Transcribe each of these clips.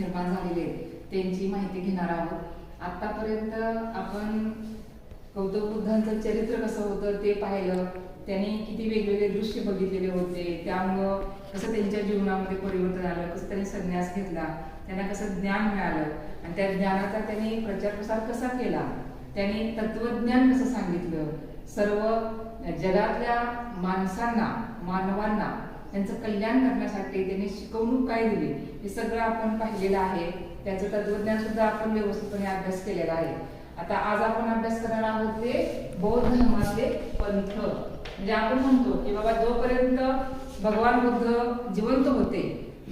निर्माण झालेले आहेत. त्यांची माहिती घेणार आहोत. आतापर्यंत आपण गौतम बुद्धांचं चरित्र कसं होतं ते पाहिलं. त्यांनी किती वेगवेगळे दृश्य बघितलेले होते. त्यामुळं कसं त्यांच्या जीवनामध्ये परिवर्तन आलं कसं त्यांनी संन्यास घेतला त्यांना कसं ज्ञान मिळालं आणि त्या ज्ञानाचा त्यांनी प्रचार प्रसार कसा केला त्यांनी तत्वज्ञान कसं सांगितलं सर्व जगातल्या माणसांना मानवांना त्यांचं कल्याण करण्यासाठी त्यांनी शिकवणूक काय दिली? हे सगळं आपण पाहिलेलं आहे. त्याचं तत्वज्ञान सुद्धा आपण व्यवस्थितपणे अभ्यास केलेला आहे. आता आज आपण अभ्यास करणार आहोत ते बौद्ध धर्मातले पंथ. म्हणजे आपण म्हणतो की बाबा जोपर्यंत भगवान बुद्ध जिवंत होते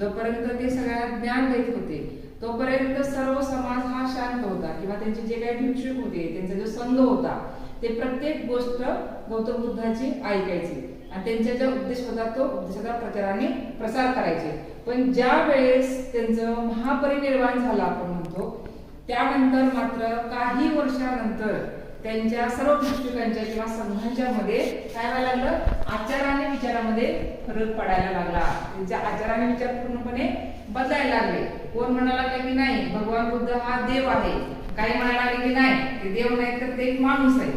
जोपर्यंत ते सगळ्यांना ज्ञान देत होते तोपर्यंत सर्व समाज हा शांत होता किंवा त्यांचे जे काही भिक्षुक होते त्यांचा जो संघ होता ते प्रत्येक गोष्ट गौतम बुद्धाची ऐकायची. आणि त्यांचा जो उद्देश होता तो उद्देशाचा प्रचाराने प्रसार करायचे. पण ज्या वेळेस त्यांचं महापरिनिर्वाण झालं आपण म्हणतो त्यानंतर मात्र काही वर्षानंतर त्यांच्या सर्व भिक्षुकांच्या किंवा संघांच्या मध्ये काय व्हायला लागलं? आचार आणि विचारामध्ये फरक पडायला लागला. त्यांच्या आचार आणि विचार पूर्णपणे बदलायला लागले. कोण म्हणाला की नाही भगवान बुद्ध हा देव आहे. काही म्हणायला लागले की नाही ते देव नाही तर ते एक माणूस आहे.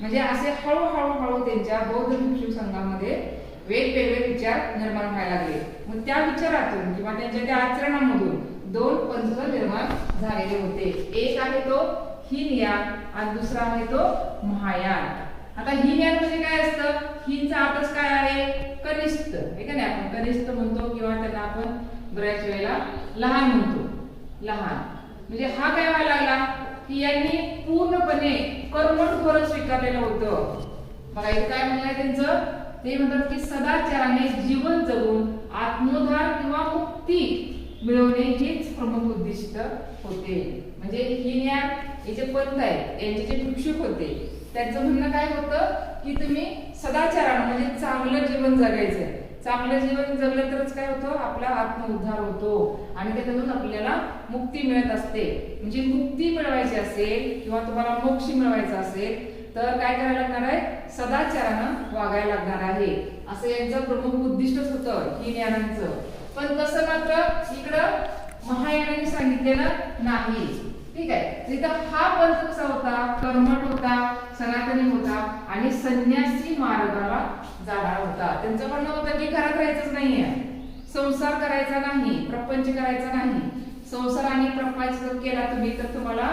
म्हणजे असे हळूहळू हळू त्यांच्या बौद्ध भिक्षू संघामध्ये वेगवेगळे विचार निर्माण व्हायला लागले. मग त्या विचारातून किंवा त्यांच्या त्या आचरणामधून दोन पंथ निर्माण झालेले होते. एक आहे तो हिनयान आणि दुसरा आहे तो महायान. आता हिनयान म्हणजे काय असतं? हिनचा अर्थच काय आहे? कनिष्ठ. हे का नाही? आपण कनिष्ठ म्हणतो किंवा त्याला आपण बऱ्याच वेळेला लहान म्हणतो. लहान. म्हणजे हा काय व्हायला लागला? की यांनी पूर्णपणे कर्मठ धोरण स्वीकारलेलं होतं. बघा इथे काय म्हणलंय त्यांचं? ते म्हणतात की सदाचाराने जीवन जगून आत्मोद्धार किंवा मुक्ती मिळवणे हेच प्रमुख उद्दिष्ट होते. म्हणजे ही ज्ञान हे जे आहे यांचे जे भिक्षुक होते त्यांचं म्हणणं काय होतं? की तुम्ही सदाचारानं म्हणजे चांगलं जीवन जगायचंय. चांगलं जीवन जगलं तरच काय होतं? आपला आत्मउद्धार होतो. आणि त्याच्यातून आपल्याला मुक्ती मिळत असते. म्हणजे मुक्ती मिळवायची असेल किंवा तुम्हाला मोक्ष मिळवायचा असेल तर काय करायला लागणार आहे? सदाचारानं वागायला लागणार आहे. असं यांचं प्रमुख उद्दिष्टच होतं ही ज्ञानांचं. पण तसं मात्र इकडं महायानाने सांगितलेलं नाही. ठीक आहे. तिथं हा पंथ कसा होता कर्मठ होता सनातनी होता आणि संन्यासी मार्गाला जाणार होता. त्यांचं म्हणणं होतं की घरात राहायचंच नाहीये. संसार करायचा नाही प्रपंच करायचा नाही. संसार आणि प्रपंच जर केला तुम्ही तर तुम्हाला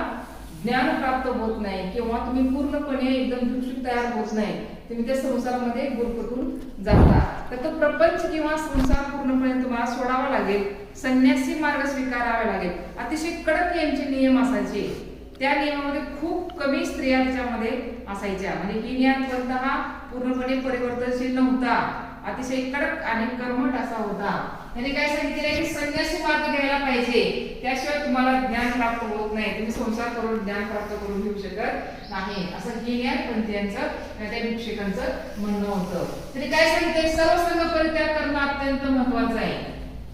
ज्ञान प्राप्त होत नाही किंवा तुम्ही पूर्णपणे एकदम भिक्षुक तयार होत नाही. तुम्ही त्या संसारामध्ये गुरफटून जाता. तर तो प्रपंच किंवा संसार पूर्णपणे तुम्हाला सोडावा लागेल. संन्यासी मार्ग स्वीकारावा लागेल. अतिशय कडक यांचे नियम असायचे. त्या नियमामध्ये खूप कमी स्त्रिया त्याच्यामध्ये असायच्या. म्हणजे ही ज्ञान पंथ हा पूर्णपणे परिवर्तनशील नव्हता. अतिशय कडक आणि कर्मठ असा होता. त्यांनी काय सांगितले की संन्यासी मार्ग घ्यायला पाहिजे. त्याशिवाय तुम्हाला ज्ञान प्राप्त होत नाही. तुम्ही संसार करून ज्ञान प्राप्त करून घेऊ शकत नाही. असं ही पंथीयांचं त्या भिक्षकांचं म्हणणं होतं. त्यांनी काय सांगितले? सर्व संघ परित्याग करणं अत्यंत महत्वाचं आहे.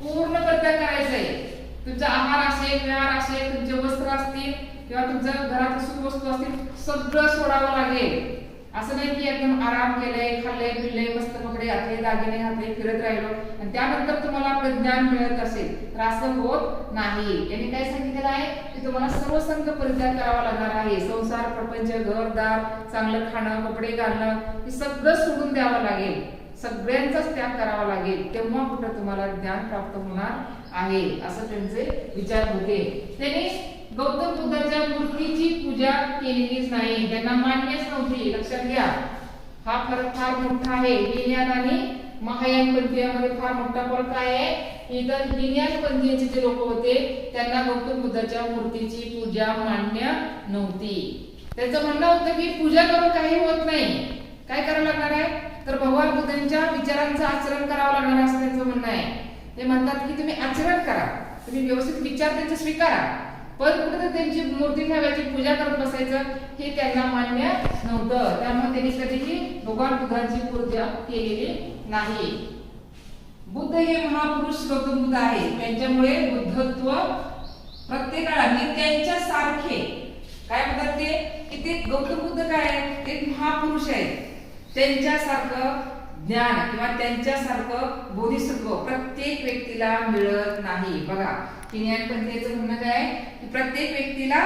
पूर्ण परित्याग करायचा आहे. तुमचा आहार असेल व्यवहार असेल तुमचे वस्त्र असतील किंवा तुमचं घरात सुख वस्तू असतील सगळं सोडावं लागेल. असं नाही की एकदम आराम केलंय खाल्ले पिल्ले मस्त कपडे घातले दागिने घातले फिरत राहिलो. आणि त्यानंतर तुम्हाला आपलं ज्ञान मिळत असेल तर असं होत नाही. यांनी काय सांगितलेलं आहे? की तुम्हाला सर्व संघ परित्याग करावा लागणार आहे. संसार प्रपंच घरदार चांगलं खाणं कपडे घालणं हे सगळं सोडून द्यावं लागेल. सगळ्यांचाच त्याग करावा लागेल. तेव्हा कुठं तुम्हाला ज्ञान प्राप्त होणार आहे? असं त्यांचे विचार होते. त्यांनी गौतम बुद्धाच्या मूर्तीची पूजा केलेलीच नाही. त्यांना मान्यच नव्हती. लक्षात घ्या. हा फरक फार मोठा आहे. विज्ञान आणि महायान पंथीयामध्ये फार मोठा फरक आहे. इतर विज्ञान पंथीयांचे जे लोक होते त्यांना गौतम बुद्धाच्या मूर्तीची पूजा मान्य नव्हती. त्याचं म्हणणं होतं की पूजा करून काही होत नाही. काय करावं लागणार आहे? तर भगवान बुद्धांच्या विचारांचं आचरण करावं लागणार असं त्यांचं म्हणणं आहे. ते म्हणतात की तुम्ही आचरण करा. तुम्ही व्यवस्थित विचार त्यांचे स्वीकारा. पण कुठं त्यांची मूर्ती ठेवायची पूजा करत बसायचं हे त्यांना मान्य नव्हतं. त्यामुळे त्यांनी कधीही भगवान बुद्धांची पूजा केलेली नाही. बुद्ध हे महापुरुष गौतम बुद्ध आहे त्यांच्यामुळे बुद्धत्व प्रत्येकाला म्हणजे त्यांच्या सारखे काय म्हणतात ते? की ते गौतम बुद्ध काय आहेत? ते महापुरुष आहेत. त्यांच्यासारखं ज्ञान किंवा त्यांच्यासारखं बोधिसत्व प्रत्येक व्यक्तीला मिळत नाही. बघा हिनियनपंथीचं म्हणणं काय की प्रत्येक व्यक्तीला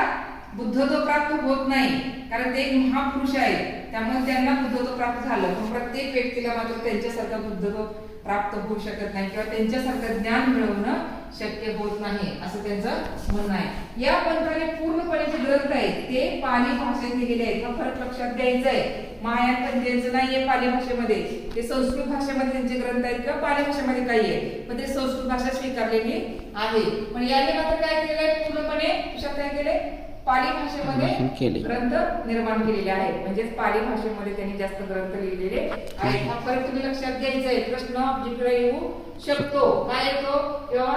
बुद्धत्व प्राप्त होत नाही. कारण ते एक महापुरुष आहेत. त्यामुळे त्यांना बुद्धत्व प्राप्त झालं. पण प्रत्येक व्यक्तीला मात्र त्यांच्यासारखं बुद्धत्व प्राप्त होऊ शकत नाही किंवा त्यांच्यासारखं ज्ञान मिळवणं शक्य होत नाही असं त्यांचं म्हणणं आहे. या पंथाने पूर्णपणे जे ग्रंथ आहेत ते पाली भाषेत लिहिलेले आहेत. हा फरक लक्षात घ्यायचा आहे. महायान पंथीयांचं नाहीये पाली भाषेमध्ये. ते संस्कृत भाषेमध्ये त्यांचे ग्रंथ आहेत किंवा पाली भाषेमध्ये काही आहे. पण ते संस्कृत भाषा स्वीकारलेली आहे. पण याने मात्र काय केलंय? पूर्णपणे कशात काय केलंय? पाली भाषेमध्ये. ग्रंथ निर्माण केलेले आहेत. म्हणजेच पाली भाषेमध्ये त्यांनी जास्त ग्रंथ लिहिलेले आहेत. हा फरक तुम्ही लक्षात घ्यायचा आहे प्रश्न ऑब्जेक्टला येऊ शकतो. काय येतो किंवा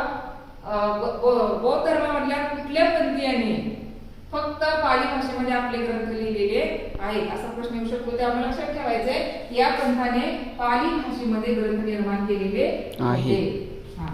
बौद्ध धर्मामधल्या कुठल्या पंथीयांनी फक्त पाली भाषेमध्ये आपले ग्रंथ लिहिलेले आहेत? असा प्रश्न येऊ शकतो. त्यामुळे लक्षात ठेवायचंय या पंथाने पाली भाषेमध्ये ग्रंथ निर्माण केलेले आहे. हा.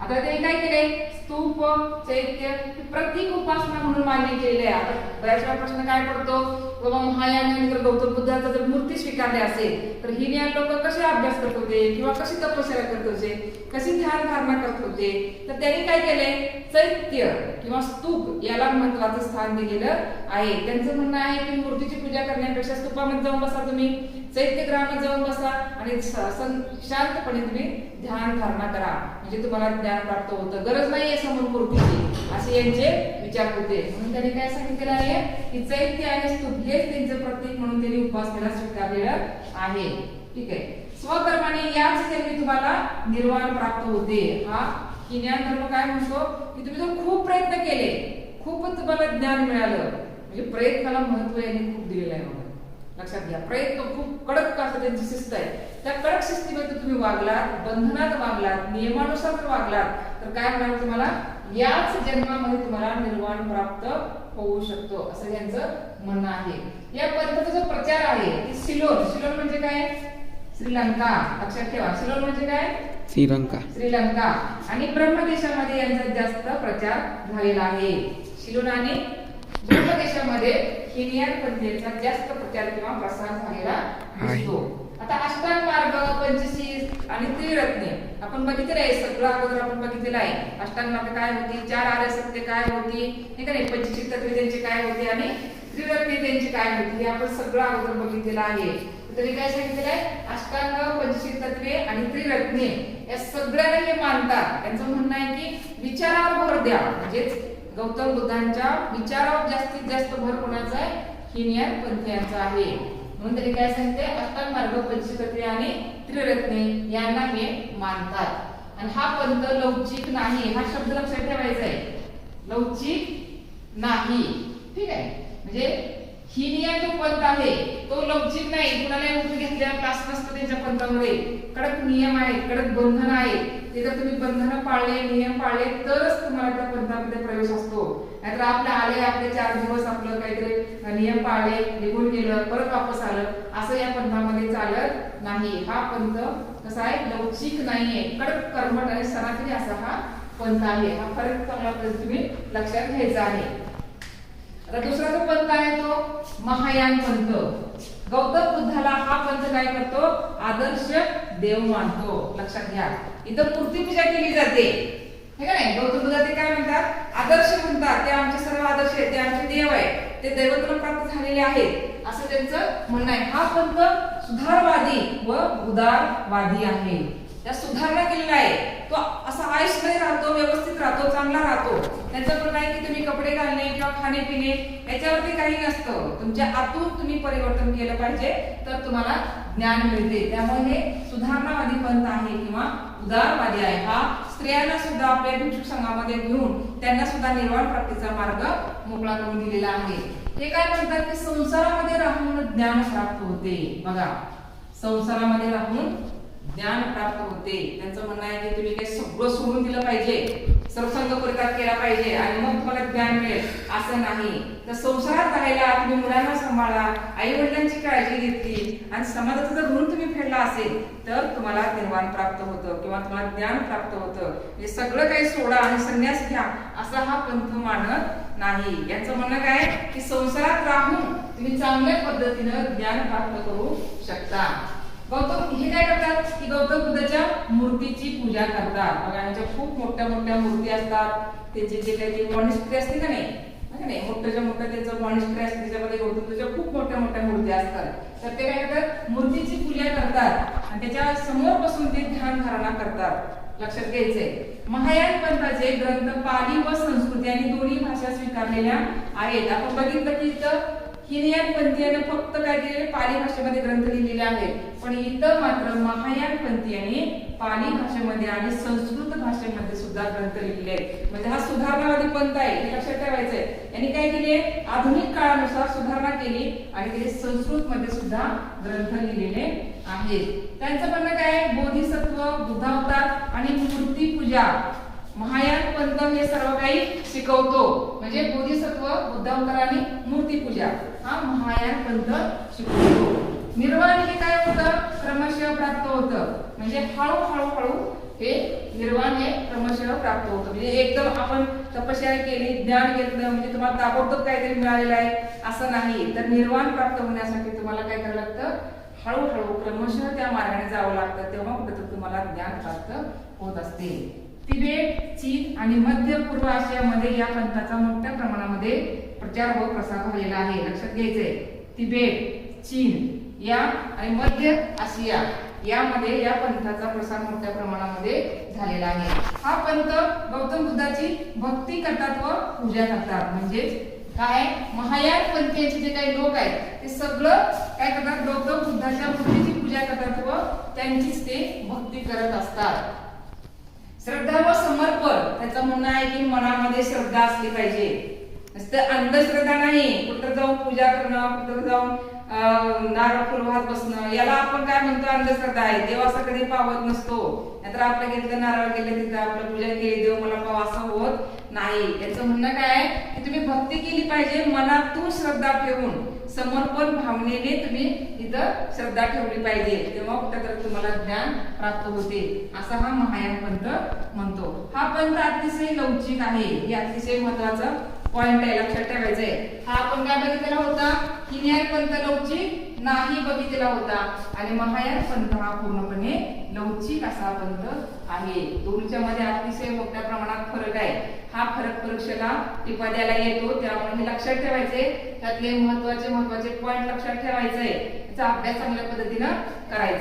आता ते काय केले स्तूप चैत्य प्रतीक उपासना म्हणून मान्य केलेले आहे. बऱ्याच वेळा प्रश्न काय पडतो? बाबा महायान जर गौतम बुद्धाचा जर मूर्ती स्वीकारली असेल तर ही लोक कसे अभ्यास करत होते? किंवा कशी तपश्चर्या करत होते? कशी ध्यान धारणा करत होते? तर त्यांनी काय केलंय? चैत्य किंवा स्तूप याला महत्वाचं स्थान दिलेलं आहे. त्यांचं म्हणणं आहे की मूर्तीची पूजा करण्यापेक्षा स्तूपामध्ये जाऊन बसा तुम्ही. चैत्य ग्रामात जाऊन बसा आणि शांतपणे तुम्ही ध्यान धारणा करा. म्हणजे तुम्हाला ज्ञान प्राप्त होतं. गरज नाहीये समोर मूर्तीची असे यांचे विचार होते. म्हणून त्यांनी काय सांगितलेलं आहे की चैत्य आणि स्तूप हेच त्यांचं प्रतीक म्हणून त्यांनी उपासनेला स्वीकारलेलं आहे. ठीक आहे. स्वकर्माने याच त्यांनी तुम्हाला निर्वाण प्राप्त होते. हा की ज्ञान धर्म काय म्हणतो? की तुम्ही जर खूप प्रयत्न केले खूपच तुम्हाला ज्ञान मिळालं. म्हणजे प्रयत्नाला महत्त्व यांनी खूप दिलेलं आहे लक्षात घ्या. प्रयत्न खूप कडक असं त्यांची शिस्त आहे. त्या कडक शिस्तीमध्ये तुम्ही वागलात बंधनात वागलात नियमानुसार जर वागलात तर काय होणार तुम्हाला? याच जन्मामध्ये तुम्हाला निर्वाण प्राप्त होऊ शकतो असं यांचं म्हणणं आहे. या पंथाचा जो प्रचार आहे ती सिलोन. सिलोन म्हणजे काय? श्रीलंका. लक्षात ठेवा. सिलोन म्हणजे काय? श्रीलंका. श्रीलंका. आणि ब्रह्मदेशामध्ये यांचा जास्त प्रचार झालेला आहे. शिलोन आणि ब्रह्मदेशामध्ये हिनियन पंथेचा जास्त प्रचार किंवा प्रसार झालेला दिसतो. आता अष्टांग मार्ग पंचशील आणि त्रिरत्ने. आपण बघितलेलं आहे सगळं अगोदर आपण बघितलेलं आहे. अष्टांग मार्ग काय होती? चार आर्य सत्य काय होती? हे का नाही? पंचशील तत्वे त्यांची काय होती? आणि त्रिरत्ने त्यांची काय होती? हे आपण सगळं अगोदर बघितलेलं आहे. तरी काय सांगितलेलं आहे? अष्टांग पंचशील तत्वे आणि त्रिरत्ने या सगळ्यांना हे मानतात. त्यांचं म्हणणं आहे की विचारावर भर द्या. म्हणजेच गौतम बुद्धांच्या विचारावर जास्तीत जास्त भर कोणाचा आहे? हिनियर पंथीयांचा आहे. म्हणून तरी काय सांगते? अष्टांग मार्ग पंचतत्वे आणि त्रिरत्ने यांना हे मानतात. आणि हा पंथ लवचिक नाही हा शब्द लक्षात ठेवायचा आहे. लवचिक नाही. ठीक आहे? म्हणजे हिनिया जो पंथ आहे तो लवचिक नाही. कुणाला उठून घेतलेला क्लास नसतो त्यांच्या पंथामध्ये. कडक नियम आहेत कडक बंधन आहेत. ते जर तुम्ही बंधन पाळले नियम पाळले तरच तुम्हाला त्या पंथामध्ये प्रवेश असतो. नाहीतर आपलं आले आपले चार दिवस आपलं काहीतरी नियम पाळले निघून गेलं परत वापस आलं असं या पंथामध्ये चालत नाही. हा पंथ कसा आहे? लवचिक नाहीये. कडक कर्मट आणि सनातनी असा हा पंथ आहे. हा फरक चांगला तुम्ही लक्षात घ्यायचा आहे. आता दुसरा जो पंथ आहे तो महायान पंथ. गौतम बुद्धाला हा पंथ काय करतो? आदर्श देव मानतो. लक्षात घ्या. इथं मूर्ती पूजा केली जाते. हे का नाही? गौतम बुद्धा ते काय म्हणतात? आदर्श म्हणतात. ते आमचे सर्व आदर्श आहेत ते आमचे देव आहे ते दैवत्व प्राप्त झालेले आहेत. असं त्यांचं म्हणणं आहे. हा पंथ सुधारवादी व उदारवादी आहे. त्या सुधारणा केलेला आहे तो असा आयुष्यमध्ये राहतो व्यवस्थित राहतो चांगला राहतो. त्याचं पण काय की तुम्ही कपडे घालणे किंवा खाणे पिणे याच्यावरती काही नसतं. तुमच्या आतून तुम्ही परिवर्तन केलं पाहिजे तर तुम्हाला ज्ञान मिळते. त्यामुळे हे सुधारणावादी पंथ आहे किंवा उदारवादी आहे. हा स्त्रियांना सुद्धा आपल्या भिक्षुक संघामध्ये घेऊन त्यांना सुद्धा निर्वाण प्राप्तीचा मार्ग मोकळा करून दिलेला आहे. हे काय म्हणतात की संसारामध्ये राहून ज्ञान प्राप्त होते. बघा संसारामध्ये राहून ज्ञान प्राप्त होते. त्यांचं म्हणणं आहे की तुम्ही काही सगळं सोडून दिलं पाहिजे. सर्वसंग परित्याग केला पाहिजे आणि मग तुम्हाला ज्ञान मिळेल. असं नाही. तर संसारात राहायला तुम्ही मुलांना सांभाळा आई वडिलांची काळजी घेतली आणि समाजाचं जर ऋण तुम्ही फेडला असेल तर तुम्हाला निर्वाण प्राप्त होतं किंवा तुम्हाला ज्ञान प्राप्त होतं. हे सगळं काही सोडा आणि संन्यास घ्या असा हा पंथ मानत नाही. यांचं म्हणणं काय? की संसारात राहून तुम्ही चांगल्या पद्धतीनं ज्ञान प्राप्त करू शकता. गौतम हे काय करतात? की गौतम बुद्धाच्या मूर्तीची पूजा करतात. बघा यांच्या खूप मोठ्या मोठ्या मूर्ती असतात. त्याचे जे काही ते मॉनिस्ट्री असते का नाही? का नाही? मोठ्याच्या मोठ्या त्यांचं मॉनिस्ट्री असते त्याच्यामध्ये गौतम बुद्धाच्या खूप मोठ्या मोठ्या मूर्ती असतात. तर ते काय करतात? मूर्तीची पूजा करतात. आणि त्याच्यासमोर बसून ते ध्यान धारणा करतात. लक्षात घ्यायचंय. महायान पंथाचे ग्रंथ पाली व संस्कृती आणि दोन्ही भाषा स्वीकारलेल्या आहेत. आपण बघितलं की इथं हिनयान पंथीयाने फक्त काय केलेले पाली भाषेमध्ये ग्रंथ लिहिलेले आहेत. पण इथं मात्र महायान पंथीयाने पाली भाषेमध्ये आणि संस्कृत भाषेमध्ये सुद्धा ग्रंथ लिहिलेले आहेत. म्हणजे हा सुधारणावादी पंथ आहे. हे लक्षात ठेवायचंय. यांनी काय केले? आधुनिक काळानुसार सुधारणा केली आणि ते संस्कृत मध्ये सुद्धा ग्रंथ लिहिलेले आहेत. त्यांचं म्हणणं काय बोधिसत्व बुद्धावतार आणि मूर्ती पूजा महायान पंथ हे सर्व काही शिकवतो. म्हणजे बोधिसत्व बुद्धावतार आणि मूर्ती पूजा हा महायान पंथ शिकवतो. निर्वाण हे काय होतं? क्रमशः प्राप्त होतं. म्हणजे हळूहळू हळू हे निर्वाण हे क्रमशः प्राप्त होतं. म्हणजे एकदम आपण तपश्चर्या केली ज्ञान घेतलं म्हणजे तुम्हाला ताबडतोब काहीतरी मिळालेलं आहे असं नाही. तर निर्वाण प्राप्त होण्यासाठी तुम्हाला काय करावं लागतं? हळूहळू क्रमशः त्या मार्गाने जावं लागतं. तेव्हा कुठेतरी तुम्हाला ज्ञान प्राप्त होत असते. तिबेट चीन आणि मध्य पूर्व आशियामध्ये या पंथाचा मोठ्या प्रमाणामध्ये प्रचार व प्रसार झालेला आहे. लक्षात घ्यायचंय. तिबेट चीन या आणि मध्य आशिया यामध्ये या पंथाचा प्रसार मोठ्या प्रमाणामध्ये झालेला आहे. हा पंथ गौतम बुद्धाची भक्ती करतात व पूजा करतात. म्हणजेच काय? महायान पंथीयांचे जे काही लोक आहेत ते सगळं काय करतात? गौतम बुद्धाच्या मूर्तीची पूजा करतात व त्यांचीच ते भक्ती करत असतात. श्रद्धा व समर्पण. त्याचं म्हणणं आहे की मनामध्ये श्रद्धा असली पाहिजे. नुसतं अंधश्रद्धा नाही. कुठं जाऊन पूजा करणं कुठं जाऊन नारळ फुल वाहत बसणं याला आपण काय म्हणतो? अंधश्रद्धा आहे. देव असं कधी पावत नसतो. नाहीतर गेलं घेतलं नारळ गेलं तिथं आपलं पूजा केली देव मला पाव असं होत नाही. याचं म्हणणं काय आहे? की तुम्ही भक्ती केली पाहिजे मनातून श्रद्धा ठेवून समर्पण भावनेने तुम्ही इथं श्रद्धा ठेवली पाहिजे. तेव्हा कुठेतरी तुम्हाला ज्ञान प्राप्त होते. असा हा महायान पंथ म्हणतो. हा पंथ अतिशय लवचिक आहे. हे अतिशय महत्त्वाचा पॉइंट आहे. लक्षात ठेवायचंय. हा आपण काय बघितलेला होता? हिनयान पंथ लवचिक नाही बघितलेला होता. आणि महायान पंथ हा पूर्णपणे लवचिक असा पंथ आहे. दोनच्या मध्ये अतिशय मोठ्या प्रमाणात फरक आहे. हा फरक परीक्षेला टिपा द्यायला येतो. त्यामुळे हे लक्षात ठेवायचे. त्यातले महत्त्वाचे महत्त्वाचे पॉईंट लक्षात ठेवायचे. याचा अभ्यास चांगल्या पद्धतीनं करायचा.